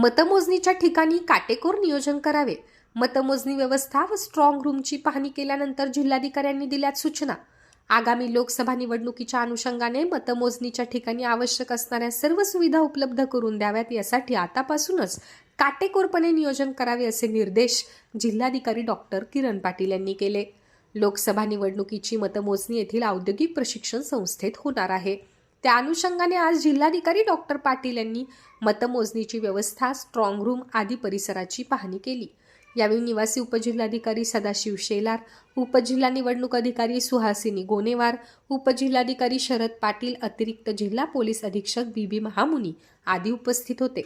मतमोजणीच्या ठिकाणी काटेकोर नियोजन करावे. मतमोजणी व्यवस्था व स्ट्रॉंग रूमची पाहणी केल्यानंतर जिल्हाधिकाऱ्यांनी दिल्यात सूचना. आगामी लोकसभा निवडणुकीच्या अनुषंगाने मतमोजणीच्या ठिकाणी आवश्यक असणाऱ्या सर्व सुविधा उपलब्ध करून द्याव्यात यासाठी आतापासूनच काटेकोरपणे नियोजन करावे असे निर्देश जिल्हाधिकारी डॉक्टर किरण पाटील यांनी केले. लोकसभा निवडणुकीची मतमोजणी येथील औद्योगिक प्रशिक्षण संस्थेत होणार आहे. त्या अनुषंगाने आज जिल्हाधिकारी डॉक्टर पाटील यांनी मतमोजणीची व्यवस्था स्ट्रॉंग रूम आदी परिसराची पाहणी केली. यावेळी निवासी उपजिल्हाधिकारी सदाशिव शेलार उपजिल्हा निवडणूक अधिकारी सुहासिनी गोनेवार उपजिल्हाधिकारी शरद पाटील अतिरिक्त जिल्हा पोलीस अधीक्षक बी बी महामुनी आदी उपस्थित होते.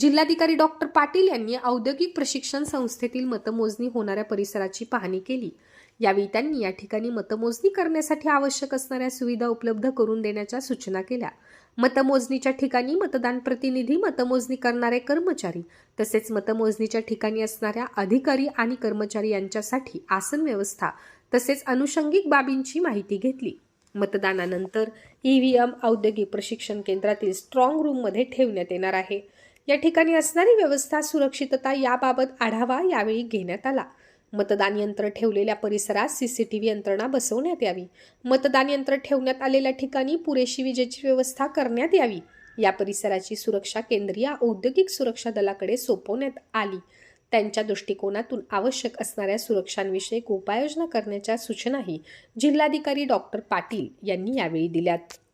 जिल्हाधिकारी डॉक्टर पाटील यांनी औद्योगिक प्रशिक्षण संस्थेतील मतमोजणी होणाऱ्या परिसराची पाहणी केली. यावेळी त्यांनी या ठिकाणी मतमोजणी करण्यासाठी आवश्यक असणाऱ्या सुविधा उपलब्ध करून देण्याच्या सूचना केल्या. मतमोजणीच्या ठिकाणी मतदान प्रतिनिधी मतमोजणी करणारे कर्मचारी तसेच मतमोजणीच्या ठिकाणी असणाऱ्या अधिकारी आणि कर्मचारी यांच्यासाठी आसन व्यवस्था तसेच अनुषंगिक बाबींची माहिती घेतली. मतदानानंतर ईव्हीएम औद्योगिक प्रशिक्षण केंद्रातील स्ट्रॉंग रूममध्ये ठेवण्यात येणार आहे. या ठिकाणी असणारी व्यवस्था सुरक्षितता याबाबत आढावा यावेळी घेण्यात आला. मतदान यंत्र ठेवलेल्या परिसरात सीसीटीव्ही यंत्रणा बसवण्यात यावी. मतदान यंत्र ठेवण्यात आलेल्या ठिकाणी पुरेशी विजेची व्यवस्था करण्यात यावी. या परिसराची सुरक्षा केंद्रीय औद्योगिक सुरक्षा दलाकडे सोपवण्यात आली. त्यांच्या दृष्टिकोनातून आवश्यक असणाऱ्या सुरक्षांविषयक उपाययोजना करण्याच्या सूचनाही जिल्हाधिकारी डॉक्टर पाटील यांनी यावेळी दिल्यात.